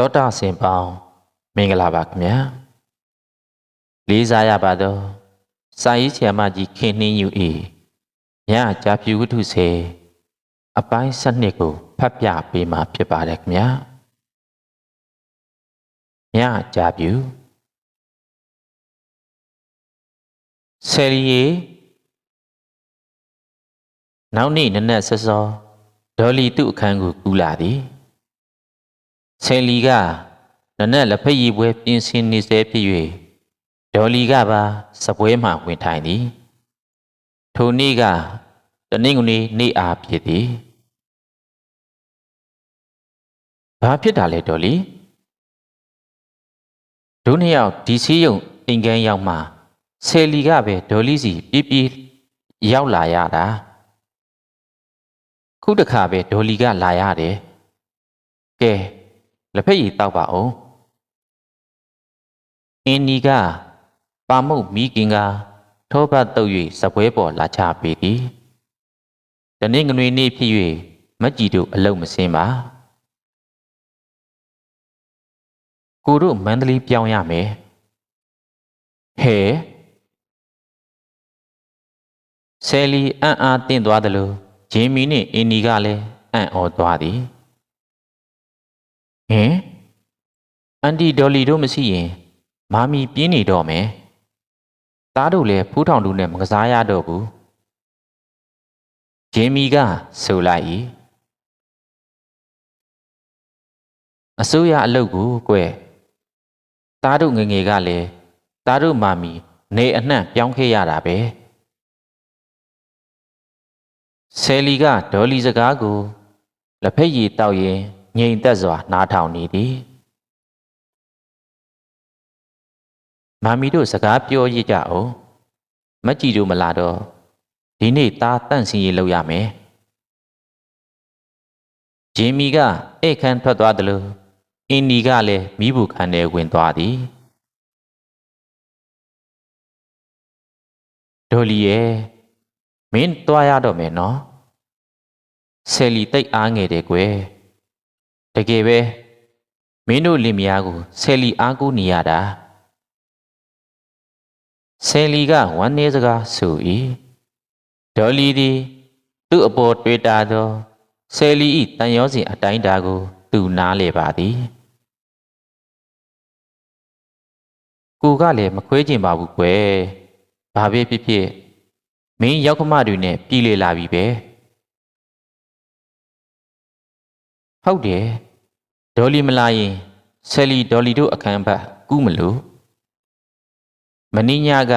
တောတာဆင်ပေါင်းမင်္ဂလာပါခင်ဗျာလေးစားရပါတော့စာရေးဆရာမကြီးခင်နှင်းယူဤညကြာပြူဝတ္ထုစေအပိုင်းစနစ်ကိုဖတ်ပြပေးမှာဖြစ်ပါတယ်ခင်ဗျာညကြာပြူဆယ်ရီယေနောက်နေ့နနက်စောစောဒေါ်လီသူ့အခန်းကိုကူးလာသည် ဆယ်လီကနနက်လက်ဖက်ရည်ပွဲပြင်ဆင်နေစေဖြစ်၍ဒေါ်လီကပါစပွဲမှဝင်ထိုင်သည်ထိုနေ့ကတနင်္ဂနွေနေ့အားဖြစ်သည်ဘာဖြစ်တာလဲဒေါ်လီဒုနှစ်ယောက်ဒီစီးရုံအိမ်ကန်းရောက်မှဆယ်လီကပဲဒေါ်လီစီပြေးပြေးရောက်လာရတာခုတစ်ခါပဲဒေါ်လီကလာရတယ်ကဲ လက်ဖက်ရည်တောက်ပါအောင်အင်းနီကပါမုတ်မီးကင်ကထောပတ်တုပ်၍စပွဲပေါ်လာချပေသည်တနေ့ငွေနေ့ဖြစ်၍မက်ကြီးတို့အလုံးမစင်းပါကိုတို့မန္တလေးပြောင်းရမယ်ဟဲဆယ်လီအံ့အားတင့်သွားတယ်လို့ဂျင်းမီနှင့်အင်းနီကလည်းအံ့ဩသွားသည် ဟင်အန်တီဒေါ်လီတို့မရှိရင်မာမီပြင်းနေတော့မယ်သားတို့လည်းဖူးထောင်တူနဲ့မကစားရတော့ဘူးဂျင်မီကဆိုလိုက်၏အစိုးရအလုပ်ကိုကွယ်သားတို့ငယ်ငယ်ကလည်းသားတို့မာမီ နေအနှံ့ပြောင်းခဲ့ရတာပဲဆယ်လီကဒေါ်လီစကားကိုလက်ဖက်ရည်တောက်ရင် ငြိမ်သက်စွာနားထောင်နေသည်မမီတို့စကားပြောရကြအောင်မကြည့်တို့မလာတော့ဒီနေ့သားတန့်စင်ရေးလုပ်ရမယ်ဂျင်မီကဧခန်းထွက်သွားတယ်လို့အင်းနီကလည်းမိဘူးခန်းထဲဝင်သွားသည်ဒေါ်လီရဲ့မင်းသွားရတော့မယ်နော်ဆယ်လီတိတ်အားငယ်တယ်ကွယ် တကယ်ပဲမင်းတို့လင်မယားကိုဆယ်လီအားကိုးနေရတာဆယ်လီကဝမ်းနေစကားဆို၏ဒေါ်လီသည်သူ့အပေါ်တွေ့တာသောဆယ်လီ၏တန်ရောစဉ်အတိုင်းတာကို သူနားလေပါသည်ကိုကလည်းမခွဲကျင်ပါဘူးကွယ်ဘာပဲဖြစ်ဖြစ်မင်းရောက်ခမတွေနဲ့ပြည်လေလာပြီပဲဟုတ်တယ် ဒေါ်လီမလာရင်ဆယ်လီဒေါ်လီတို့အခန်းဘက်ကူးမလို့မင်းညက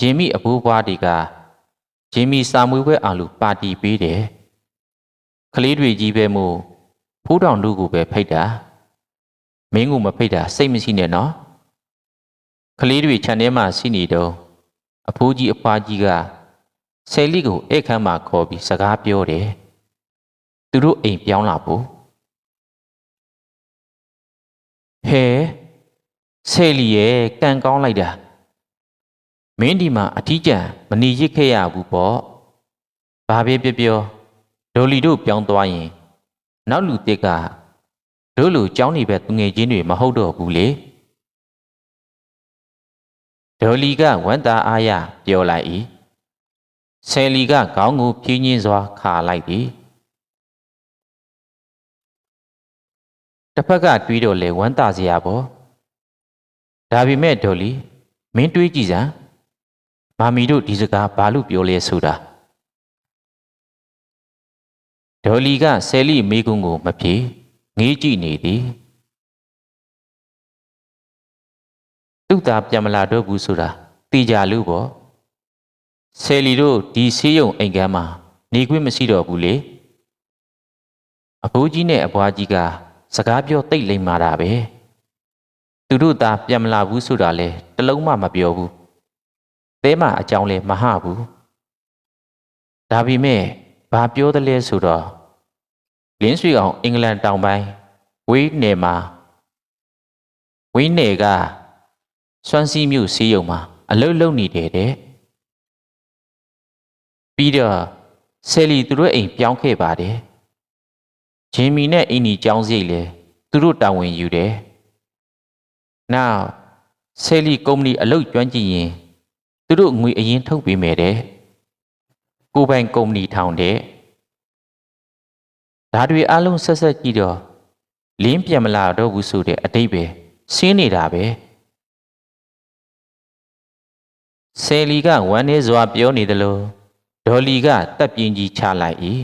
ဂျင်မီအဖိုးဘွားတွေကဂျင်မီစာမွေးပွဲအောင်လို့ပါတီပေးတယ်ကလေးတွေကြီးပဲမို့ဖိုးတောင်တို့ကိုပဲဖိတ်တာမင်းကိုမဖိတ်တာစိတ်မရှိနဲ့နော်ကလေးတွေခြံထဲမှာရှိနေတော့အဖိုးကြီးအဖွားကြီးကဆယ်လီကိုအိတ်ခမ်းမှာခေါ်ပြီးစကားပြောတယ်သူတို့အိမ်ပြောင်းလာဖို့ ဟဲဆဲလီရဲ့ကံကောင်းလိုက်တာမင်းဒီမှာအထီးကျန်မနေရစ်ခဲ့ရဘူးပေါ့ဘာပဲပြောပြောဒေါ်လီတို့ပြောင်းသွားရင် နောက်လူတစ်ကတို့လူကြောင်းနေပဲသူငယ်ချင်းတွေမဟုတ်တော့ဘူးလေဒေါ်လီကဝမ်းသာအားရပြောလိုက်၏ဆယ်လီကခေါင်းကိုဖြင်းညင်းစွာခါလိုက်သည် တစ်ဖက်ကတွေးတော့လေဝမ်းသာစရာပေါ့ဒါပေမဲ့ဒေါ်လီမင်းတွေးကြည့်စမ်းမာမီတို့ဒီစကားဘာလို့ပြောလဲဆိုတာဒေါ်လီကဆယ်လီမေးခွန်းကိုမဖြေငေးကြည့်နေသည်သူ့သားပြန်မလာတော့ဘူးဆိုတာသိကြလို့ပေါ့ဆယ်လီတို့ဒီဆေးရုံအိမ်ကမ်းမှာနေခွင့်မရှိတော့ဘူးလေအဖိုးကြီးနဲ့အဘွားကြီးက စကားပြောတိတ်လိမ့်မာတာပဲသူတို့သားပြန်မလာဘူးဆိုတာလဲတလုံးမှမပြောဘူးသဲမအကြောင်းလဲမဟဘူးဒါပေမဲ့ဘာပြောသလဲဆိုတော့လင်းရွှေအောင်အင်္ဂလန်တောင်ပိုင်းဝေးနယ်မှာဝေးနယ်ကစွမ်းစည်းမြို့စီးရုံမှာအလုတ်လုံနေတယ်တဲ့ပြီးတော့ဆယ်လီသူတို့အိမ်ပြောင်းခဲ့ပါတယ် ဂျင်မီနဲ့အင်းနီကျောင်းစိတ်လဲသူတို့တာဝန်ယူတယ်။နောက်ဆယ်လီကုမ္ပဏီအလုပ်ကျွမ်းကျင်ရင်သူတို့ငွေအရင်ထုတ်ပေးမယ်တဲ့။ကိုယ်ပိုင်ကုမ္ပဏီထောင်တဲ့ဒါတွေအလုံးဆက်ဆက်ကြည့်တော့လင်းပြန်မလာတော့ဘူးဆိုတဲ့အတိတ်ပဲဆင်းနေတာပဲဆယ်လီကဝမ်းနေစွာပြောနေတယ်လို့ဒေါ်လီကတပ်ပြင်းကြီးချလိုက်၏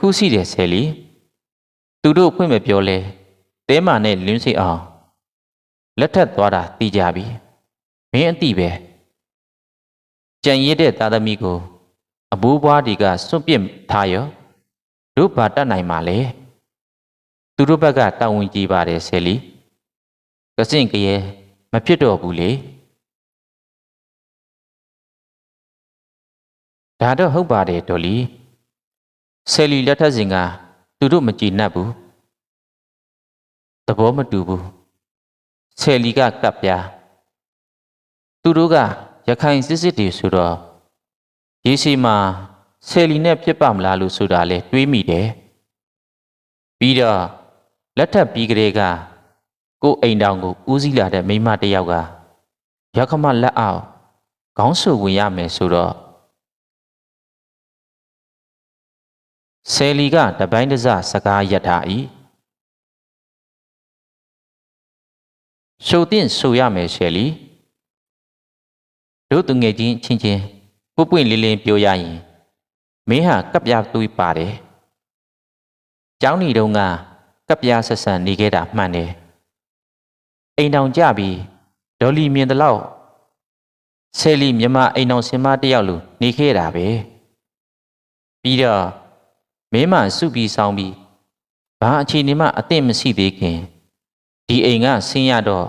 ခုရှိတယ်ဆယ်လီသူတို့ဖွင့်မပြောလဲတဲမာနဲ့လင်းစိအောင်လက်ထက်သွားတာသိကြပြီမင်းအတိပဲကြံရစ်တဲ့သားသမီးကိုအဘိုးဘွားတွေကစွန့်ပစ်ထားရောတို့ဘာတတ်နိုင်မှာလဲသူတို့ဘက်ကတာဝန်ကြီးပါတယ်ဆယ်လီကစင့်ကရဲမဖြစ်တော့ဘူးလေဒါတော့ဟုတ်ပါတယ်ဒေါ်လီ ဆယ်လီလက်ထက်စဉ်ကသူတို့မကြည်နပ်ဘူးသဘောမတူဘူးဆယ်လီကကပ်ပြားသူတို့ကရခိုင်စစ်စစ်တွေဆိုတော့ရေစီမှာဆယ်လီနဲ့ဖြစ်ပါမလားလို့ဆိုတာလဲတွေးမိတယ်ပြီးတော့လက်ထပ်ပြီးကလေးကကိုယ်အိမ်တောင်ကိုဦးစီးလာတဲ့မိန်းမတစ်ယောက်ကရခမလက်အောက်ခေါင်းဆူဝင်ရမယ်ဆိုတော့ ဆယ်လီကတပိုင်းတစစကားရထား၏ရှုပ်တင်ဆိုရမယ်ဆယ်လီတို့သူငယ်ချင်းချင်းချင်းပွပွင့်လင်းလင်းပြောရရင်မင်းဟာကပ်ပြသွေးပါတယ်။ကျောင်းနေတုန်းကကပ်ပြဆက်ဆံနေခဲ့တာမှန်တယ်။အိမ်တောင်ကြပြီးဒေါ်လီမြင်တဲ့လောက်ဆယ်လီမြမအိမ်တော်စင်မတယောက်လိုနေခဲ့တာပဲ။ပြီးတော့ မင်းမစုပြီးဆောင်ပြီးဘာအခြေအနေမှအသင့်မရှိသေးခင်ဒီအိမ်ကဆင်းရတော့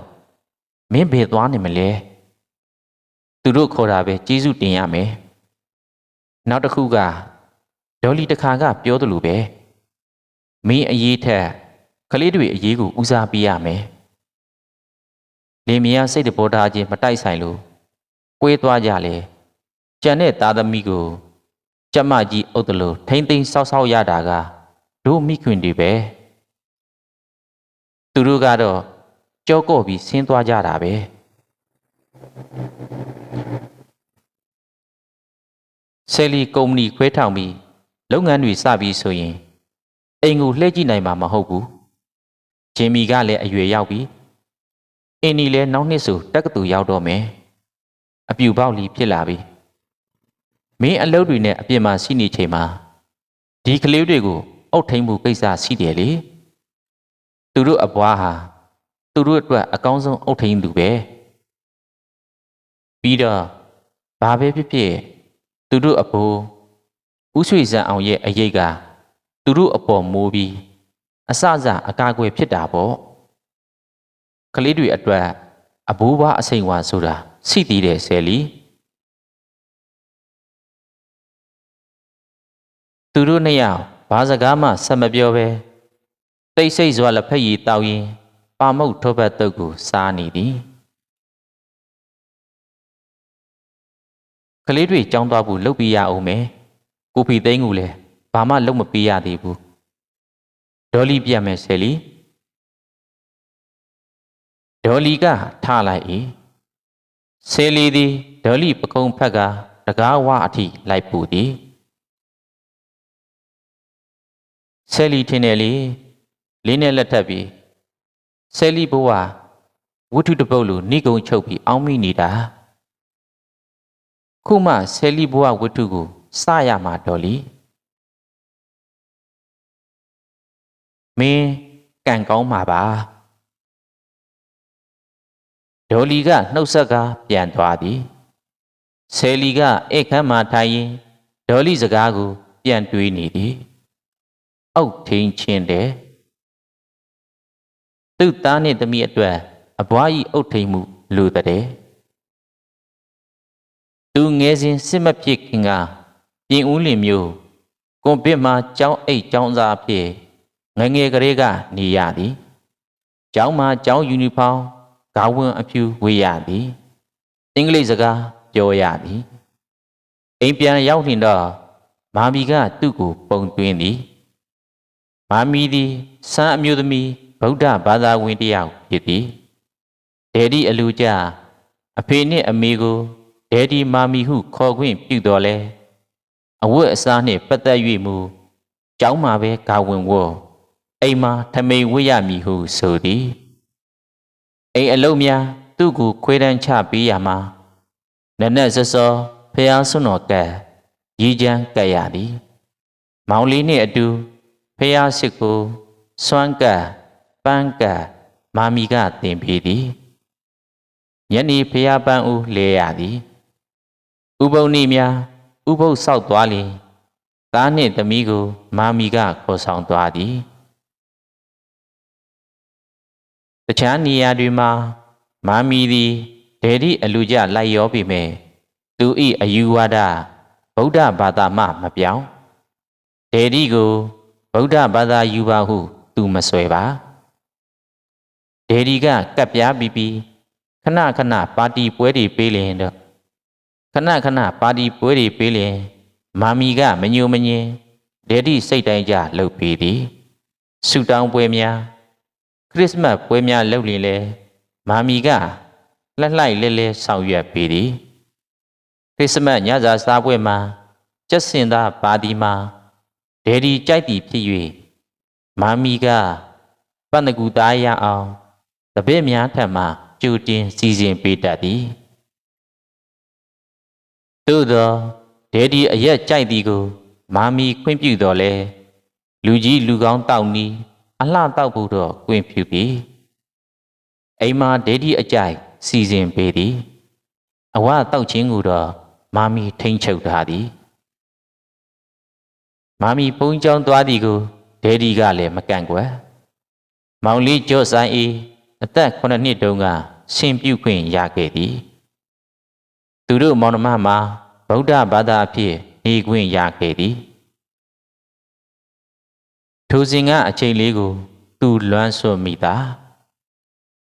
မင်းဘယ်သွားနေမလဲ။သူတို့ခေါ်တာပဲကျေးဇူးတင်ရမယ်။နောက်တစ်ခုကဒေါ်လီတခါကပြောသလိုပဲမင်းအရေးထက်ကလေးတွေအရေးကိုဦးစားပေးရမယ်လင်မယားစိတ်တဘောထားချင်းမတိုက်ဆိုင်လို့ကွေးသွားကြလေကြံတဲ့သားသမီးကို ကျမကြီးအုပ်တယ်လို့ထိမ့်သိမ်းဆောက်ဆောက်ရတာကတို့မိခွင်တွေပဲသူတို့ကတော့ကြောကော့ပြီးဆင်းသွားကြတာပဲဆယ်လီကုမ္ပဏီခွဲထောင်ပြီးလုပ်ငန်းတွေစပြီးဆိုရင်အိမ်ကိုလှည့်ကြည့်နိုင်မှာမဟုတ်ဘူးဂျင်မီကလည်းအရွယ်ရောက်ပြီအင်းနီလည်းနောက်နှစ်ဆိုတက္ကသိုလ်ရောက်တော့မယ်အပြူပေါက်လီဖြစ်လာပြီ မင်းအလုပ်တွေနဲ့အပြင်မှာရှိနေချိန်မှာဒီကလေးတွေကိုအုတ်ထိန်မှုကိစ္စရှိတယ်လေသူတို့အဘွားဟာသူတို့အတွက်အကောင်းဆုံးအုတ်ထိန်သူပဲပြီးတော့ဘာပဲဖြစ်ဖြစ်သူတို့အဖိုးဦးရွှေစံအောင်ရဲ့အရေးကသူတို့အပေါ်မိုးပြီးအစစအကာအကွယ်ဖြစ်တာပေါ့ကလေးတွေအတွက်အဘိုးဘွားအစိမ်ဝါဆိုတာရှိသေးတယ်ဆယ်လီ သူတို့နှစ်ယောက်ဘာစကားမှဆက်မပြောပဲတိတ်ဆိတ်စွာလက်ဖက်ရည်တောက်ရင်ပါမုတ်ထောပတ်တုတ်ကိုစားနေသည်ကလေးတွေကြောင်းသွားဖို့လုပ်ပြရအောင်မယ်ကိုဖီသိန်းကလည်းဘာမှလုပ်မပေးရသေးဘူးဒေါ်လီပြတ်မယ်ဆယ်လီဒေါ်လီကထလိုက်၏ဆယ်လီသည်ဒေါ်လီပကုံဖက်ကတကားဝအထိလိုက်ပူသည် ဆယ်လီထင်တယ်လေလင်းနဲ့လက်ထပ်ပြီးဆယ်လီဘဝဝတ္ထုတပုတ်လိုနှိကုံချုပ်ပြီးအောင်းမိနေတာခုမှဆယ်လီဘဝဝတ္ထုကိုစရမှာတော်လီမင်းကံကောင်းမှာပါဒေါ်လီကနှုတ်ဆက်ကားပြန်သွားသည်ဆယ်လီကဧခမ်းမှာထိုင်ရင်ဒေါ်လီစကားကိုပြန်တွေးနေသည် အောက်ထိန်ချင်းတယ်သူ့သားနှင့်သမီးအတွက်အဘွားကြီးအုတ်ထိန်မှုလိုတဲ့သူငယ်စဉ်စစ်မဖြစ်ခင်ကပြင်ဦးလင်မျိုးကွန်ပစ်မှာကျောင်းအိတ်ကျောင်းသားဖြစ်ငငယ်ကလေးကနေရသည်ကျောင်းမှာကျောင်းယူနီဖောင်းဂါဝန်အဖြူဝေးရသည်အင်္ဂလိပ်စကားပြောရသည်အိမ်ပြန်ရောက်ရင်တော့မာမီကသူ့ကိုပုံသွင်းသည် မာမီသည်စံအမျိုးသမီးဗုဒ္ဓဘာသာဝင်တစ်ယောက်ဖြစ်သည်ဒယ်ဒီအလူကြအဖေနှင့်အမေကိုဒယ်ဒီမာမီဟုခေါ်ခွင့်ပြုတော်လဲအဝတ်အစားနှင့်ပတ်သက်၍မူကျောင်းမှာပဲကာဝင်ဝေါ်အိမ်မှာထမိန်ဝတ်ရမည်ဟုဆိုသည်အိမ်အလုံးများသူ့ကိုခွေးတန်းချပေးရမှာနက်နက်စောစောဖះဆွတော်ကဲရီချမ်းကဲ့ရသည် မောင်လေးနှင့်အတူ ဖះစစ်ကိုစွမ်းကပ်ပန်းကပ်မာမီကတင်ပေးသည်ညနေဖះပန်းဦးလဲရသည်ဥပုံနေများဥပုပ်ဆောက်သွားလျင်သားနှင့်သမီးကို မာမီကခေါ်ဆောင်သွားသည်တခြားနေရာတွေမှာမာမီသည်ဒေဒီအလူကြလိုက်ရောပြီမဲ့သူဤအယူဝါဒဗုဒ္ဓဘာသာမှမပြောင်းဒေဒီကို ဗုဒ္ဓဘာသာယူပါဟု သူမဆွဲပါဒေဒီကကပ်ပြားပြီးပြီးခဏခဏပါတီပွဲတွေပေးလင်တော့ခဏခဏပါတီပွဲတွေပေးလင်မာမီကမညိုမငင်ဒေဒီစိတ်တိုင်းကြလှုပ်ပြီးသည်ဆူတောင်းပွဲများခရစ်မတ်ပွဲများလုပ်လင်လဲမာမီကလှလှိုက်လဲလဲဆောင်ရွက်ပြီးသည်ခရစ်မတ်ညစာစားပွဲမှာကျက်စင်သားပါတီမှာ ဒေဒီကြိုက်တီဖြစ်၍မာမီကပန္နကူသားရအောင်တပည့်များထံမှကြိုတင်စီစဉ်ပေးတတ်သည်သို့သောဒေဒီအရက်ကြိုက်သည်ကို မာမီခွင့်ပြုတော်လဲလူကြီးလူကောင်းတောက်နီးအလှတောက်ဖို့တော့ခွင့်ပြုပြီအိမ်မှာဒေဒီအကြိုက်စီစဉ်ပေးသည်အဝတောက်ချင်းကိုတော့မာမီထိန်ချုပ်ထားသည် မာမီပုံးကြောင်းသွားသည်ကိုဒယ်ဒီကလည်းမကန့်ကွယ်မောင်လေးကျော့ဆိုင်အေးအသက်9နှစ်တုန်းကရှင်ပြုခွင့်ရခဲ့သည် သူတို့မောင်နှမမှာဗုဒ္ဓဘာသာအဖြစ်နေခွင့်ရခဲ့သည်ထိုစဉ်ကအချိန်လေးကို သူလွမ်းဆွမိတာ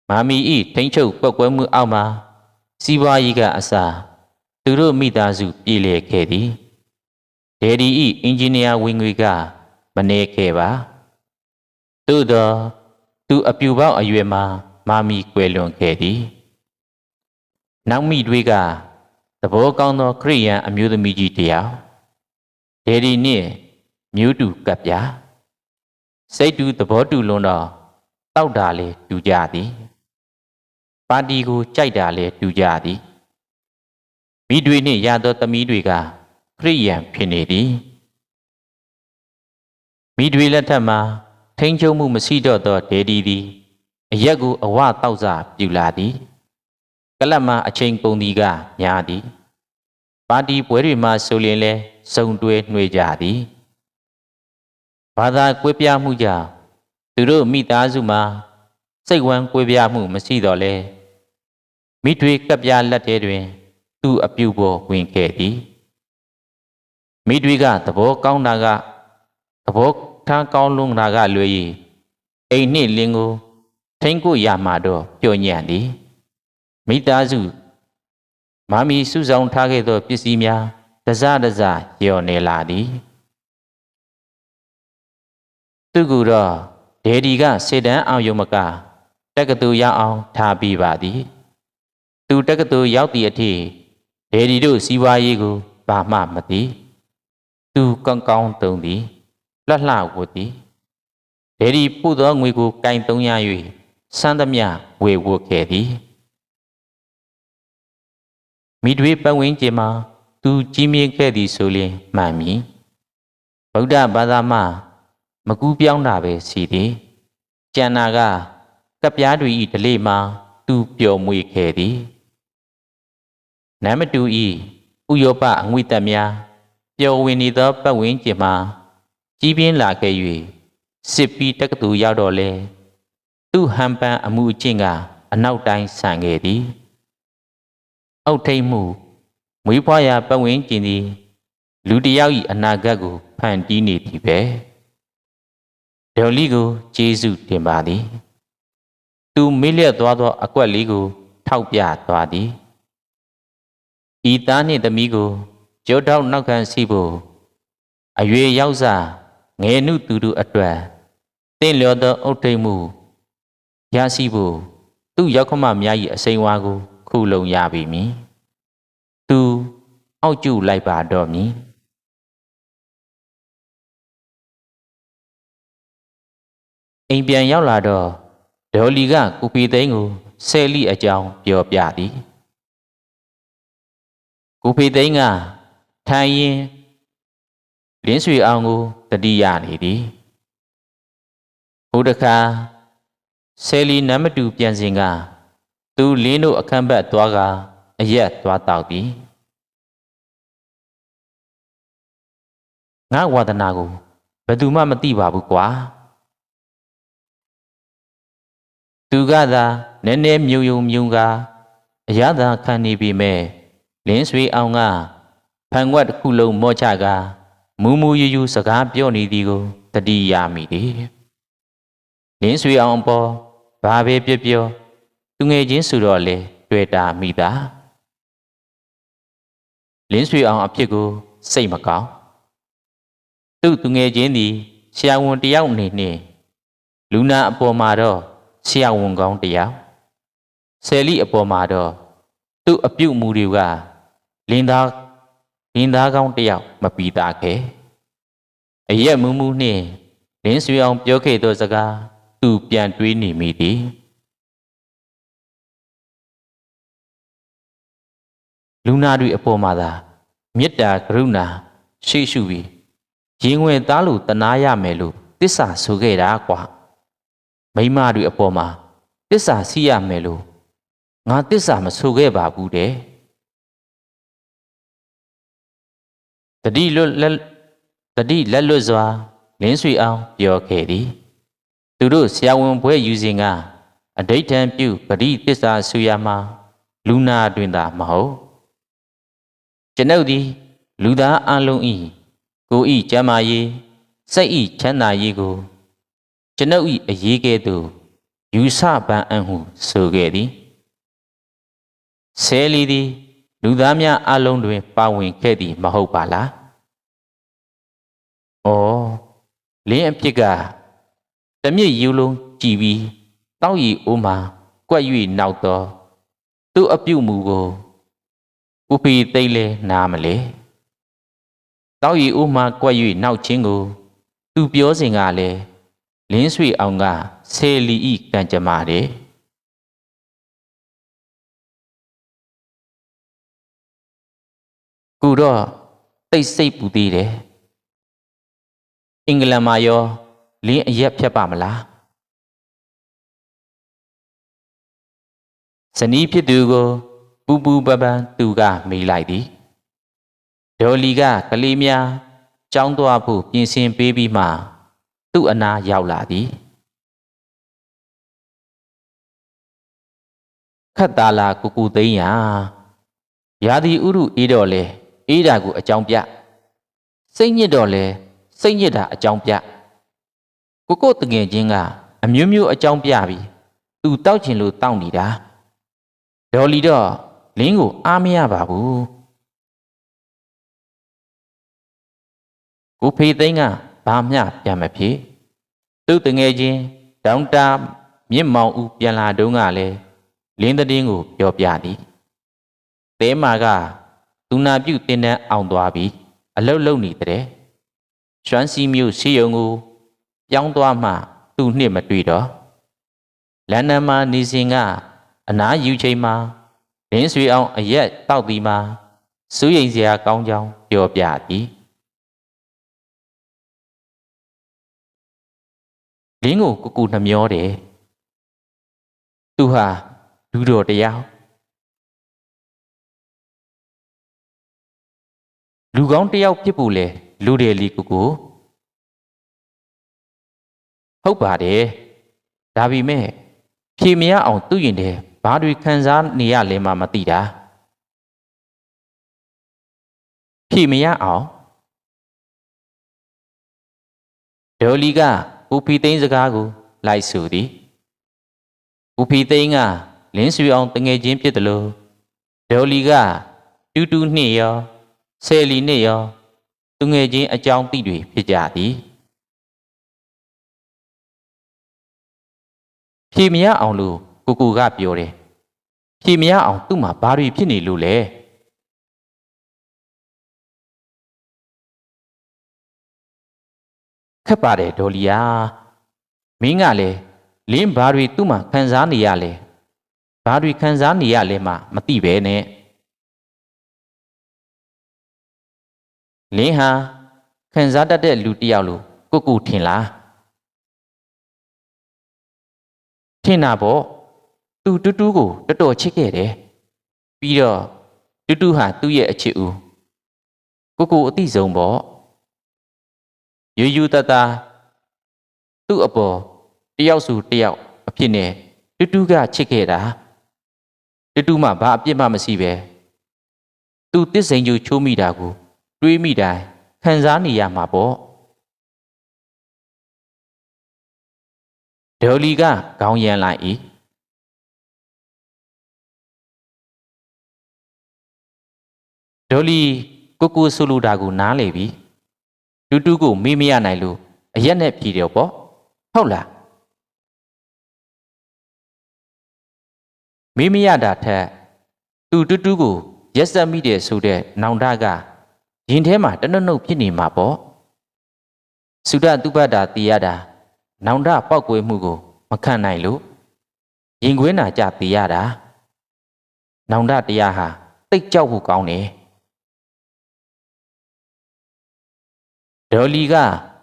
မာမီဤထိန်ချုပ်ကွက်ကွဲမှုအောက်မှာစီးပွားရေးကအစာသူတို့မိသားစုပြည်လည်ခဲ့သည် ဒေဒီဤအင်ဂျင်နီယာဝင်ငွေကမနေခဲ့ပါသို့သောသူအပြူပေါက်အရွယ်မှာမာမီကွယ်လွန်ခဲ့သည်နောက်မိတွေကသဘောကောင်းသောခရိယန်အမျိုးသမီးကြီးတယောက်ဒေဒီနှင့်မျိုးတူကပ်ပြစိတ်တူသဘောတူလွန်းတော့တောက်တာလေတူကြသည်ပါတီကိုကြိုက်တာလေတူကြသည်မိတွေနှင့်ရသောသမီးတွေက ခရိယန်ဖြစ်နေသည်မိတွေလက်ထက်မှာထိန်ချုံမှုမရှိတော့သောဒေဒီသည်အရက်ကိုအဝတောက်စားပြူလာသည်ကလပ်မှာအချိန်ကုန်သည်ကများသည်ပါတီပွဲတွေမှာဆိုရင်လဲစုံတွဲနှွေကြသည်ဘာသာကွဲပြားမှုကြောင့်သူတို့မိသားစုမှာစိတ်ဝမ်းကွဲပြားမှုမရှိတော့လဲမိတွေကပ်ပြားလက်ထဲတွင် သူ့အပြုပေါ်ဝင်ခဲ့သည် မိတွေကသဘောကောင်းတာကသဘောထားကောင်းလွန်းတာကလွယ်၏အိမ်နှင့်လင်းကိုထိန်ကိုရမှာတော့ပျော်ညံ့သည်မိသားစုမာမီစုဆောင်ထားခဲ့သောပစ္စည်းများတစတစလျော်နေလာသည်သူကတော့ဒေဒီကစေတန်းအောင်ယုံမကတက္ကသိုလ်ရောက်အောင်ထားပြီးပါသည် သူတက္ကသိုလ်ရောက်သည့်အထိဒေဒီတို့စီးပွားရေးကိုဘာမှမသိ သူကောင်းကောင်းတုံးသည်လှလှဝတ်သည်ဒေဒီပို့သောငွေကိုကင်သုံးရ၍စမ်းသမျှဝေဝတ်ခဲ့သည်မိတွေပတ်ဝန်းကျင်မှာသူကြီးမြင့်ခဲ့သည်ဆိုလျင်မှန်မည်ဗုဒ္ဓဘာသာမှမကူးပြောင်းတာပဲရှိသည်ကျန်နာကကပ်ပြားတွေဤဒလေမှာသူပျော်မွေခဲ့သည်နမတူဤဥယောပအငွေတက်များ ပျော်ဝင်နေသောပတ်ဝန်းကျင်မှာကြီးပြင်းလာခဲ့၍စစ်ပြီးတက္ကသိုလ်ရောက်တော့လဲသူ့ဟန်ပန်အမှုအကျင့်ကအနောက်တိုင်းဆန်ခဲ့သည်အုတ်ထိတ်မှုမွေးဖွားရာပတ်ဝန်းကျင်သည်လူတယောက်၏အနာဂတ်ကိုဖန်တီးနေသည်ပဲဒေါ်လီကိုကျေးဇူးတင်ပါသည်သူမေ့လျက်သွားသော အကွက်လေးကို ထောက်ပြသွားသည်ဤသားနှင့်သမီးကို ကြောထောက်နောက်ခံစီဖို့အရွယ်ရောက်စားငယ်နုသူတို့အတွက်တင့်လျော်သောအုတ်ထိတ်မှုရရှိဖို့သူ့ရောက်ခမများ၏အစိမ်းဝါကို ခုလုံရပြီမည်သူအောက်ကျလိုက်ပါတော့မည်အိမ်ပြန်ရောက်လာတော့ဒေါ်လီကကူပီသိန်းကိုဆယ်လီအကြောင်းပြောပြသည်ကူပီသိန်းက ထိုင်ရင်လင်းဆွေအောင်ကိုတတိယနေသည်ဟိုတခါဆယ်လီနံမတူပြန်စဉ်ကသူလင်းတို့အခန်းဘက်သွားကအရက်သွားတောက်သည်ငါဝါဒနာကိုဘယ်သူမှမသိပါဘူးကွာသူကသာနည်းနည်းမြုံယုံမြုံကအရသာခံနေပြီမဲ့လင်းဆွေအောင်က ဖန်ွက်တစ်ခုလုံးမော့ချကမူမူယူယူစကားပြောနေသည်ကိုတတိယမိသည်လင်းဆွေအောင်ပေါ်ဘာပဲပြောပြောသူငယ်ချင်းဆိုတော့လေတွေ့တာမိတာလင်းဆွေအောင်အဖြစ်ကိုစိတ်မကောင်းသူ့သူငယ်ချင်းသည်ဆရာဝန်တယောက်အနေနဲ့လူနာအပေါ်မှာတော့ဆရာဝန်ကောင်းတယောက်ဆယ်လီအပေါ်မှာတော့သူ့အပြုတ်မူတွေကလင်းသား လင်းသားကောင်းတယောက်မပီတာခဲ့အရက်မူးမူးနှင့်လင်းဆွေအောင်ပြောခဲ့သောစကားသူပြန်တွေးနေမိသည်လူနာတွေအပေါ်မှာသာမေတ္တာကရုဏာရှိရှုပြီးရင်ဝင်သားလို့တနာရမယ်လို့တစ္ဆာဆိုခဲ့တာကွာမိမတွေအပေါ်မှာတစ္ဆာစီးရမယ်လို့ငါတစ္ဆာမဆိုခဲ့ပါဘူးတဲ့ တတိလွတ်လက်တတိလက်လွတ်စွာလင်းဆွေအောင်ပြောခဲ့သည် သူတို့ဆရာဝန်ဘွဲယူစဉ်ကအဋိဋ္ဌံပြုပရိတစ္ဆာဆူရမှာလူနာတွင်သာမဟုတ်ကျွန်ုပ်သည် လူသားအလုံးဤကိုဤကျမ်းမာရေးစိတ်ဤချမ်းသာရေးကို ကျွန်ုပ်ဤအရေးကဲ့သို့ယူဆပန်းအံ့ဟုဆိုခဲ့သည်ဆဲလီသည် လူသားများအလုံးတွင် ပါဝင်ခဲ့သည်မဟုတ်ပါလား။အော်လင်းအဖြစ်ကတမြစ်ယူလုံးကြည်ပြီးတောက်ရီအိုးမှာကွက်၍နောက်တော့သူ့အပြုတ်မူကိုဥပီသိမ့်လဲနားမလဲတောက်ရီအိုးမှာကွက်၍နောက်ချင်းကို သူပြောစဉ်ကလည်းလင်းဆွေအောင်ကဆယ်လီဤကံကြမ္မာတဲ့ ကူတော့တိတ်ဆိတ်ပူသေးတယ်အင်္ဂလန်မှာရောလင်းအရက်ဖြတ်ပါမလားဇနီးဖြစ်သူကို ပူပူပပန်းသူကမေးလိုက်သည်ဒေါ်လီကကလေးများကြောင်းသွားဖို့ပြင်ဆင်ပေးပြီးမှသူ့အနာရောက်လာသည်ခတ်တာလာကူကူသိန်းရာရာသီဥရုအေးတော့လေ အေးတာကိုအကြောင်းပြစိတ်ညစ်တော့လေစိတ်ညစ်တာအကြောင်းပြကိုကိုတငယ်ချင်းကအမျိုးမျိုးအကြောင်းပြပြီးသူတောက်ချင်လို့တောက်နေတာဒေါ်လီတော့လင်းကိုအားမရပါဘူးကိုဖေသိန်းကဘာမျှပြန်မဖြစ်သူ့တငယ်ချင်းဒေါက်တာမြင့်မောင်ဦးပြန်လာတုန်းကလည်းလင်းတဲ့င်းကိုပြောပြသည်သဲမာက သူနာပြုတ်တင်တန်းအောင်သွားပြီးအလုတ်လုံနေတဲ့ရွှမ်းစီမျိုးစီယုံကိုပြောင်းသွားမှသူ့နှစ်မတွေ့တော့လန်ဒန်မှာနေစဉ်ကအနာယူချိန်မှာလင်းဆွေအောင်အရက်တောက်ပြီးမှစူးရိမ်စရာကောင်းကြောင်းပြောပြသည်လင်းကိုကူကူနှမျောတယ်သူဟာလူတော်တရား လူကောင်းတယောက်ဖြစ်ဖို့လေလူတယ်လီကူကူဟုတ်ပါတယ်ဒါပေမဲ့ဖြေမရအောင်သူ့ရင်ထဲဘာတွေခံစားနေရလဲမှမသိတာဖြေမရအောင်ဒေါ်လီကဦးဖီသိန်းစကားကိုလိုက်ဆိုသည်ဦးဖီသိန်းကလင်းဆွေအောင်တငယ်ချင်းဖြစ်တယ်လို့ဒေါ်လီကတူတူနှင့်ရော ဆယ်လီနှင့်ရောသူငယ်ချင်းအကြောင်းသိတွေဖြစ်ကြသည်ဖြေမရအောင်လို့ကိုကိုကပြောတယ်ဖြေမရအောင်သူ့မှာဘာတွေဖြစ်နေလို့လဲခက်ပါတယ်ဒေါ်လီယာမင်းကလည်းလင်းဘာတွေသူ့မှာခံစားနေရလဲဘာတွေခံစားနေရလဲမှမသိပဲနဲ့ လင်းဟာခံစားတတ်တဲ့လူတစ်ယောက်လို့ကိုကိုထင်လားထင်တာပေါ့သူတူတူကိုတော်တော်ချစ်ခဲ့တယ်ပြီးတော့တူတူဟာသူ့ရဲ့အချစ်ဦးကိုကိုအသိဆုံးပေါ့ယူယူတတသူ့အပေါ်တယောက်စုတယောက်အဖြစ်နဲ့တူတူကချစ်ခဲ့တာတူတူမှဘာအပြစ်မှမရှိပဲသူတစ်စိန်ကျချိုးမိတာကို တွေးမိတိုင်းခံစားနေရမှာပေါ့ဒေါ်လီကခေါင်းရမ်းလိုက်၏ဒေါ်လီကိုကိုဆိုလိုတာကိုနားလေပြီတူတူကိုမေးမရနိုင်လို့အရက်နဲ့ဖြီတယ်ပေါ့ဟုတ်လားမေးမရတာထက်သူတူတူကိုရက်ဆက်မိတယ်ဆိုတဲ့နောင်တက ရင်ထဲမှာတနုတ်နုတ်ဖြစ်နေမှာပေါ့သုဒတုပ္ပတာတည်ရတာနောင်တပောက်ကွေးမှုကို မခံနိုင်လို့ရင်ခွင်းနာကြတည်ရတာနောင်တတရားဟာတိတ်ကြောက်ဖို့ကောင်းတယ်ဒေါ်လီက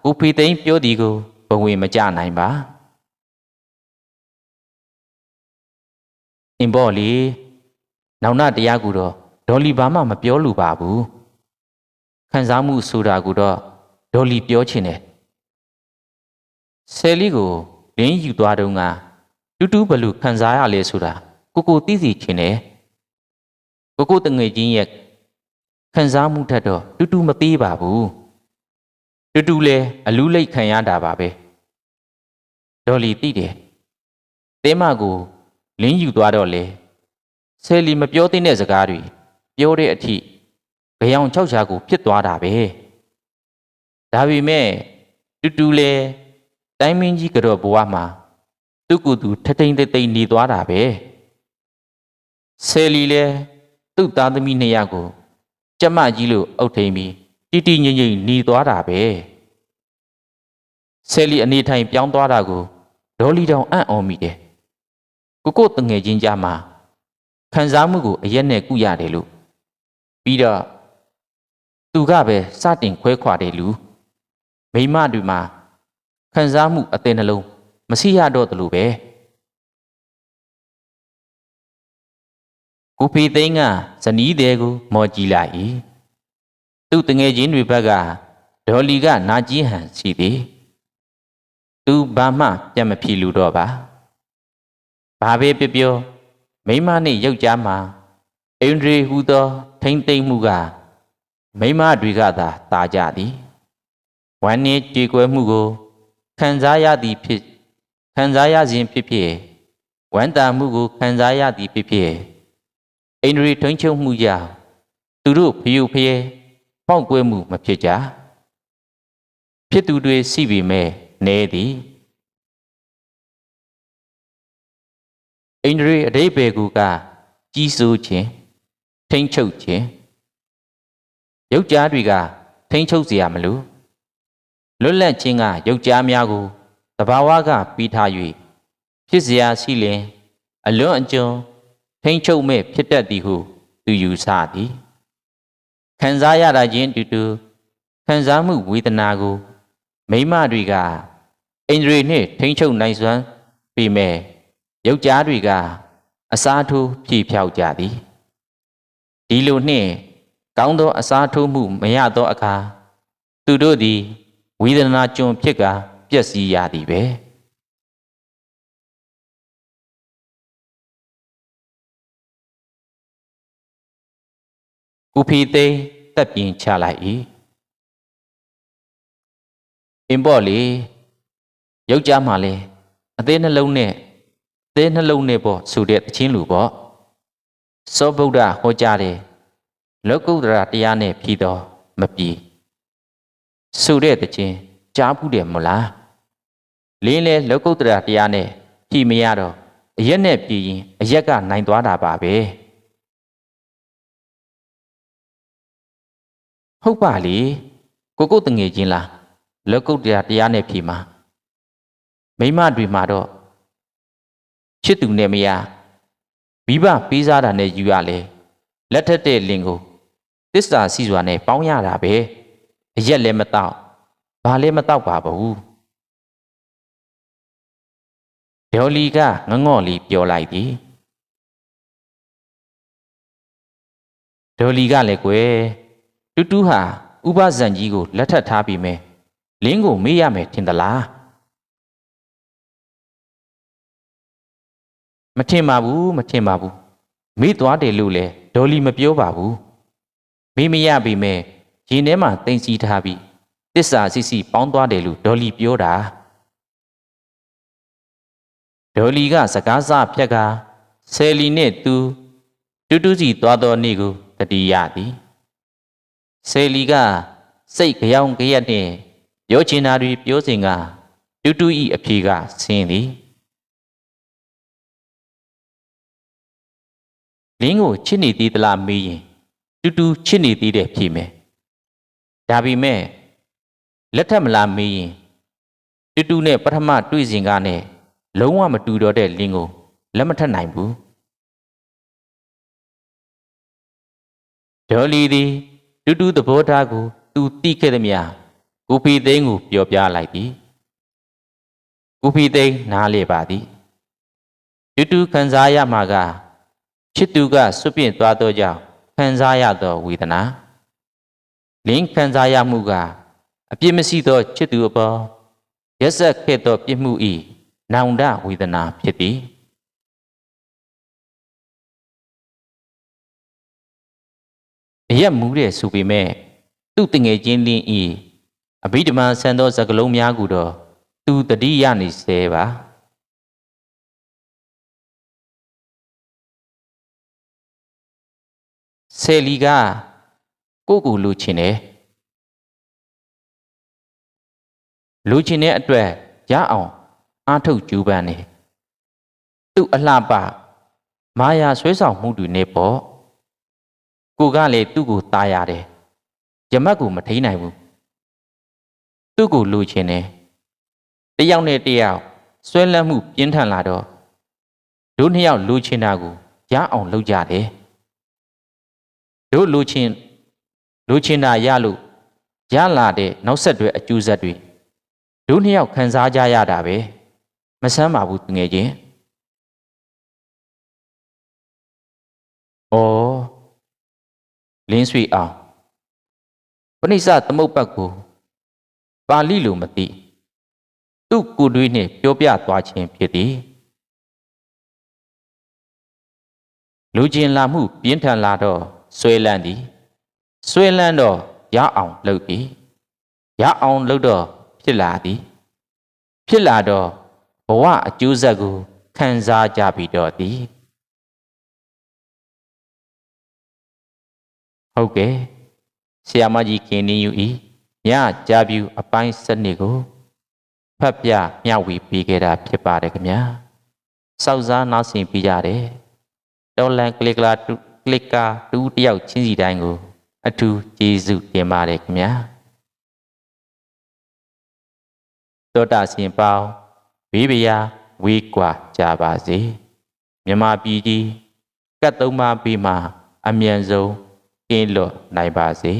ကိုဖေသိန်းပြောသည်ကိုဘဝင်မကြနိုင်ပါအင်ဘော်လီနောင်နာတရားကူတော့ဒေါ်လီဘာမှမပြောလူပါဘူး ခံစားမှုဆိုတာကူတော့ဒေါ်လီပြောချင်တယ်ဆယ်လီကိုလင်းယူသွားတုန်းကတူတူဘလူခံစားရလဲဆိုတာကိုကိုသိစီချင်တယ်ကိုကိုတငယ်ချင်းရဲ့ခံစားမှုထက်တော့တူတူမသေးပါဘူးတူတူလဲအလူးလိတ်ခံရတာပါပဲဒေါ်လီသိတယ်တဲမကိုလင်းယူသွားတော့လေဆယ်လီမပြောသင့်တဲ့စကားတွေပြောတဲ့အထိ ကြောင်ချောက်ချာကိုဖြစ်သွားတာပဲဒါပေမဲ့တူတူလဲတိုင်းမင်းကြီးကတော့ဘဝမှာသူ့ကိုယ်သူထထိန်သိမ့်သိမ့်နေသွားတာပဲဆယ်လီလဲသူ့သားသမီးနှစ်ယောက်ကိုကြက်မကြီးလို့အုပ်ထိန်ပြီးတိတိငိမ့်ငိမ့်หนีသွားတာပဲဆယ်လီအနေထိုင်ပြောင်းသွားတာကိုဒေါ်လီတောင်အံ့ဩမိတယ်ကိုကိုတငယ်ချင်းကြမှာခံစားမှုကိုအရက်နဲ့ကုရတယ်လို့ပြီးတော့ သူကပဲစတင်ခွဲခွာတယ်လူမိမတွေမှာခံစားမှုအသေးနှလုံးမရှိရတော့တယ်လို့ပဲကိုဖေသိန်းကဇနီးတဲ့ကိုမော်ကြည့်လိုက်၏သူ့တငယ်ချင်းတွေဘက်ကဒေါ်လီကနာကျင်ဟန်ရှိသည်သူဘာမှပြန်မဖြေလို့တော့ပါဘာပဲပြောပြောမိမနဲ့ယောက်ျားမှာအိန္ဒြေဟူသောထိမ့်သိမ့်မှုက မိမတွေကသာတာကြသည်ဝမ်းနည်းကြေကွဲမှုကိုခံစားရသည်ဖြစ်ခံစားရခြင်းဖြစ်ဖြစ်ဝမ်းသာမှုကိုခံစားရသည်ဖြစ်ဖြစ်အိန္ဒြေထိန်ချုပ်မှုကြောင့်သူတို့ဖျူဖျဲပေါက်ကွဲမှုမဖြစ်ကြဖြစ်သူတွေရှိပေမဲ့နေသည်အိန္ဒြေအတိဘေကူကကြီးစိုးခြင်းထိန်ချုပ်ခြင်း ယောက်ျားတွေကထိန်ချုပ်เสียမလို့လွတ်လပ်ခြင်းကယောက်ျားများကိုတဘာဝကပြီးထား၍ဖြစ်เสียရှိလင် အလွန်အကျွံထိန်ချုပ်မဲ့ဖြစ်တတ်သည်ဟုသူယူဆသည်ခံစားရတာချင်းတူတူခံစားမှုဝေဒနာကို မိမတွေကအိန္ဒြေနှင့်ထိန်ချုပ်နိုင်စွမ်းပေမဲ့ယောက်ျားတွေက အစားထိုးဖြည့်ဖြောက်ကြသည်ဒီလိုနှင့် ကောင်းသောအစားထိုးမှုမရသောအခါသူတို့သည်ဝေဒနာကြုံဖြစ်ကပျက်စီးရသည်ပဲကုဖီသိတက်ပြင်းချလိုက်၏အင်းပေါ့လေယောက်ျားမှလည်းအသေးနှလုံးနဲ့အသေးနှလုံးနဲ့ပေါ့ဆိုတဲ့တချင်းလူပေါ့သောဗုဒ္ဓဟောကြားတယ် လောကုတ္တရာတရားနဲ့ဖြီးတော်မပြီဆိုတဲ့တခြင်းကြားဘူးတယ်မလားလင်းလဲလောကုတ္တရာတရားနဲ့ဖြီမရတော့အရက်နဲ့ပြည်ရင်အရက်ကနိုင်သွားတာပါပဲဟုတ်ပါလေကိုကိုတငယ်ချင်းလားလောကုတ္တရာတရားနဲ့ဖြီမှာမိမတွေမှာတော့ချစ်သူနဲ့မရမိဘပေးစားတာနဲ့ယူရလဲလက်ထက်တဲ့လင်ကို တစ္ဆာစီစွာနဲ့ပေါင်းရတာပဲအရက်လည်းမတော့ဘာလည်းမတော့ပါဘူးဒေါ်လီကငငော့လေးပြောလိုက်သည်ဒေါ်လီကလည်းကွယ်တူတူဟာဥပဇံကြီးကိုလက်ထပ်ထားပြီးမယ်လင်းကိုမေးရမယ်ထင်သလားမထင်ပါဘူးမထင်ပါဘူးမေးသွားတယ်လို့လေဒေါ်လီမပြောပါဘူး မေးမရပြီမဲ့ရင်ထဲမှာတင်စီထားပြီးတစ္ဆာစီစီပေါင်းသွားတယ်လို့ဒေါ်လီပြောတာဒေါ်လီကစကားစဖြက်ကဆယ်လီနဲ့သူတူတူစီသွားတော်နေ့ကိုတတိယသည်ဆယ်လီကစိတ်ကြောင်ကြရက်နဲ့ပြောချင်တာတွေပြောစဉ်ကတူတူဤအဖြေကဆင်းသည်လင်းကိုချစ်နေသေးသလားမေးရင် တူတူချစ်နေသေးတယ်ဖြေမယ်ဒါပေမဲ့လက်ထက်မလားမေးရင်တူတူနဲ့ပထမတွေ့စဉ်ကနဲ့လုံးဝမတူတော့တဲ့လင်းကိုလက်မထက်နိုင်ဘူးဒေါ်လီသည်တူတူသဘောထားကိုသူတိခဲ့သည်များကိုဖီသိန်းကိုပြောပြလိုက်သည်ကိုဖီသိန်းနားလေပါသည်တူတူခံစားရမှာကချစ်သူကစွပြင့်သွားသောကြောင့် ခံစားရသောဝေဒနာလင်းခံစားရမှုကအပြစ်မရှိသောချစ်သူအပေါ်ရက်ဆက်ခဲ့သောပြစ်မှု၏နောင်တဝေဒနာဖြစ်သည်အရက်မူးတဲ့ဆိုပေမဲ့သူ့တငယ်ချင်းလင်းဤအဘိဓမ္မာဆန်သောစကလုံးများကိုတော့သူတတိယနေစေပါ ဆယ်လီကကိုကိုလူချင်တယ်လူချင်တဲ့အတွက်ရအောင်အားထုတ်ကြိုးပမ်းနေသူ့အလှပမာယာဆွဲဆောင်မှုတွေနဲ့ပေါ့ကိုကလည်းသူ့ကိုตายရတယ်ရမတ်ကိုမထိန်နိုင်ဘူးသူ့ကိုလူချင်တယ်တယောက်နဲ့တယောက်ဆွဲလန်းမှုပြင်းထန်လာတော့တို့နှစ်ယောက်လူချင်တာကိုရအောင်လုပ်ကြတယ် တို့လူချင်းလူချင်းတာရလို့ရလာတဲ့နောက်ဆက်တွဲအကျိုးဆက်တွေတို့နှစ်ယောက်ခံစားကြရတာပဲမဆမ်းပါဘူးငယ်ချင်းဩလင်းဆွေအောင်ပဏိစ္စသမုတ်ပတ်ကိုပါဠိလိုမသိသူ့ကိုယ်တွေးနှင့်ပြောပြသွားခြင်းဖြစ်သည်လူကျင်လာမှုပြင်းထန်လာတော့ ဆွဲလန်းသည်ဆွဲလန်းတော့ရအောင်လုပ်သည်ရအောင်လုပ်တော့ဖြစ်လာသည် ဖြစ်လာတော့ဘဝအကျိုးဆက်ကိုခံစားကြပြီးတော့သည်ဟုတ်ကဲ့ဆရာမကြီးခင်နေယူဤညကြာပြူအပိုင်းစနစ်ကိုဖတ်ပြမျှဝေပေးခဲ့တာဖြစ်ပါတယ်ခင်ဗျာစောက်စားနားဆင်ပြကြတယ်တော်လန်ကလစ်ကလာတူ ကလစ်ကာတူတယောက်ချင်းစီတိုင်းကို အထူးကျေးဇူးတင်ပါတယ်ခင်ဗျာတောတာရှင်ပေါင်းဘေးပရာဝေးကွာကြပါစေမြမပြည်ကြီးကတ်သုံးပါးပြီးမှအမြန်ဆုံးကင်းလွတ်နိုင်ပါစေ